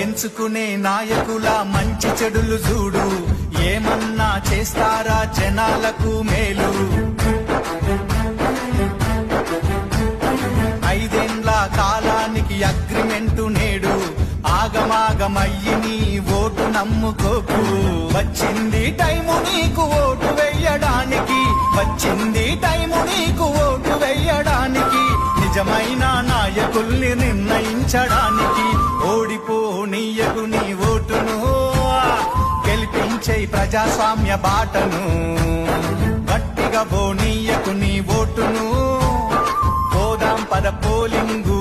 ఎంచుకునే నాయకుల మంచి చెడులు చూడు. ఏమన్నా చేస్తారా జనాలకు మేలు? ఐదేండ్ల కాలానికి అగ్రిమెంటు నేడు. ఆగమాగమయ్యి నీ ఓటు నమ్ముకోకు. వచ్చింది టైము నీకు ఓటు వెయ్యడానికి వచ్చింది టైము నీకు ఓటు వెయ్యడానికి నిజమైన నాయకుల్ని గెలిపించడానికి ఓడిపోనీయకు నీ ఓటును. గెలిపించే ప్రజాస్వామ్య బాటను. గట్టిగా పోనీయకు నీ ఓటును. పోదాం పద పోలింగు.